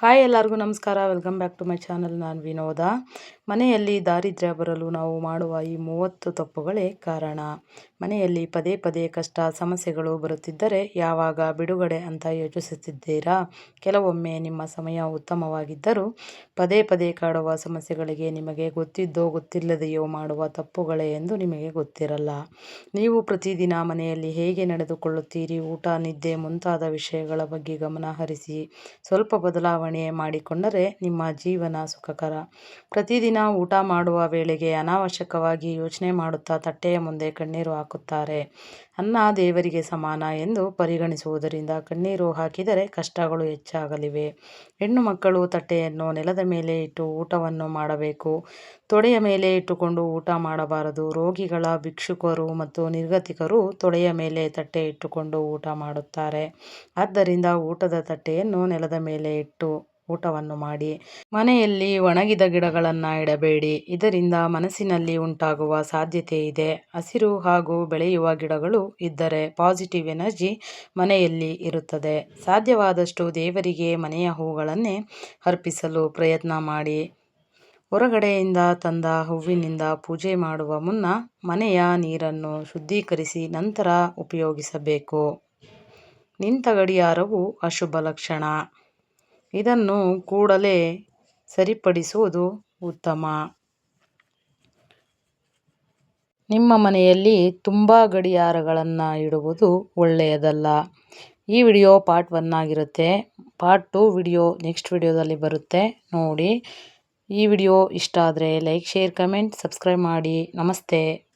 Hi ಎಲ್ಲರಿಗೂ ನಮಸ್ಕಾರ. Welcome back to my channel ನಾನು ವಿನೋದ. ಮನೆಯಲ್ಲಿ ದಾರಿದ್ರ್ಯ ಬರಲು ನಾವು ಮಾಡುವ ಈ ಮೂವತ್ತು ತಪ್ಪುಗಳೇ ಕಾರಣ. ಮನೆಯಲ್ಲಿ ಪದೇ ಪದೇ ಕಷ್ಟ, ಸಮಸ್ಯೆಗಳು ಬರುತ್ತಿದ್ದರೆ ಯಾವಾಗ ಬಿಡುಗಡೆ ಅಂತ ಯೋಚಿಸುತ್ತಿದ್ದೀರಾ? ಕೆಲವೊಮ್ಮೆ ನಿಮ್ಮ ಸಮಯ ಉತ್ತಮವಾಗಿದ್ದರೂ ಪದೇ ಪದೇ ಕಾಡುವ ಸಮಸ್ಯೆಗಳಿಗೆ ನಿಮಗೆ ಗೊತ್ತಿದ್ದೋ ಗೊತ್ತಿಲ್ಲದೆಯೋ ಮಾಡುವ ತಪ್ಪುಗಳೇ ಎಂದು ನಿಮಗೆ ಗೊತ್ತಿರಲ್ಲ. ನೀವು ಪ್ರತಿದಿನ ಮನೆಯಲ್ಲಿ ಹೇಗೆ ನಡೆದುಕೊಳ್ಳುತ್ತೀರಿ? ಊಟ, ನಿದ್ದೆ ಮುಂತಾದ ವಿಷಯಗಳ ಬಗ್ಗೆ ಗಮನ ಹರಿಸಿ ಸ್ವಲ್ಪ ಬದಲಾವಣೆ ಮಾಡಿಕೊಂಡರೆ ನಿಮ್ಮ ಜೀವನ ಸುಖಕರ. ಪ್ರತಿದಿನ ಊಟ ಮಾಡುವ ವೇಳೆಗೆ ಅನಾವಶ್ಯಕವಾಗಿ ಯೋಚನೆ ಮಾಡುತ್ತಾ ತಟ್ಟೆಯ ಮುಂದೆ ಕಣ್ಣೀರು ಹಾಕುತ್ತಾರೆ. ಅನ್ನ ದೇವರಿಗೆ ಸಮಾನ ಎಂದು ಪರಿಗಣಿಸುವುದರಿಂದ ಕಣ್ಣೀರು ಹಾಕಿದರೆ ಕಷ್ಟಗಳು ಹೆಚ್ಚಾಗಲಿವೆ. ಹೆಣ್ಣು ಮಕ್ಕಳು ತಟ್ಟೆಯನ್ನು ನೆಲದ ಮೇಲೆ ಇಟ್ಟು ಊಟವನ್ನು ಮಾಡಬೇಕು. ತೊಡೆಯ ಮೇಲೆ ಇಟ್ಟುಕೊಂಡು ಊಟ ಮಾಡಬಾರದು. ರೋಗಿಗಳ ಭಿಕ್ಷುಕರು ಮತ್ತು ನಿರ್ಗತಿಕರು ತೊಡೆಯ ಮೇಲೆ ತಟ್ಟೆ ಇಟ್ಟುಕೊಂಡು ಊಟ ಮಾಡುತ್ತಾರೆ. ಆದ್ದರಿಂದ ಊಟದ ತಟ್ಟೆಯನ್ನು ನೆಲದ ಮೇಲೆ ಇಟ್ಟು ಊಟವನ್ನು ಮಾಡಿ, ಮನೆಯಲ್ಲಿ ಒಣಗಿದ ಗಿಡಗಳನ್ನು ಇಡಬೇಡಿ. ಇದರಿಂದ ಮನಸ್ಸಿನಲ್ಲಿ ಉಂಟಾಗುವ ಸಾಧ್ಯತೆ ಇದೆ. ಹಸಿರು ಹಾಗೂ ಬೆಳೆಯುವ ಗಿಡಗಳು ಇದ್ದರೆ ಪಾಸಿಟಿವ್ ಎನರ್ಜಿ ಮನೆಯಲ್ಲಿ ಇರುತ್ತದೆ. ಸಾಧ್ಯವಾದಷ್ಟು ದೇವರಿಗೆ ಮನೆಯ ಹೂಗಳನ್ನೇ ಅರ್ಪಿಸಲು ಪ್ರಯತ್ನ ಮಾಡಿ. ಹೊರಗಡೆಯಿಂದ ತಂದ ಹೂವಿನಿಂದ ಪೂಜೆ ಮಾಡುವ ಮುನ್ನ ಮನೆಯ ನೀರನ್ನು ಶುದ್ಧೀಕರಿಸಿ ನಂತರ ಉಪಯೋಗಿಸಬೇಕು. ನಿಂತ ಗಡಿಯಾರವು ಅಶುಭ ಲಕ್ಷಣ. ಇದನ್ನು ಕೂಡಲೇ ಸರಿಪಡಿಸುವುದು ಉತ್ತಮ. ನಿಮ್ಮ ಮನೆಯಲ್ಲಿ ತುಂಬ ಗಡಿಯಾರಗಳನ್ನು ಇಡುವುದು ಒಳ್ಳೆಯದಲ್ಲ. ಈ ವಿಡಿಯೋ ಪಾರ್ಟ್ ಒನ್ ಆಗಿರುತ್ತೆ. ಪಾರ್ಟ್ ಟು ವಿಡಿಯೋ ನೆಕ್ಸ್ಟ್ ವಿಡಿಯೋದಲ್ಲಿ ಬರುತ್ತೆ. ನೋಡಿ. ಈ ವಿಡಿಯೋ ಇಷ್ಟ ಆದರೆ ಲೈಕ್, ಶೇರ್, ಕಮೆಂಟ್, ಸಬ್ಸ್ಕ್ರೈಬ್ ಮಾಡಿ. ನಮಸ್ತೆ.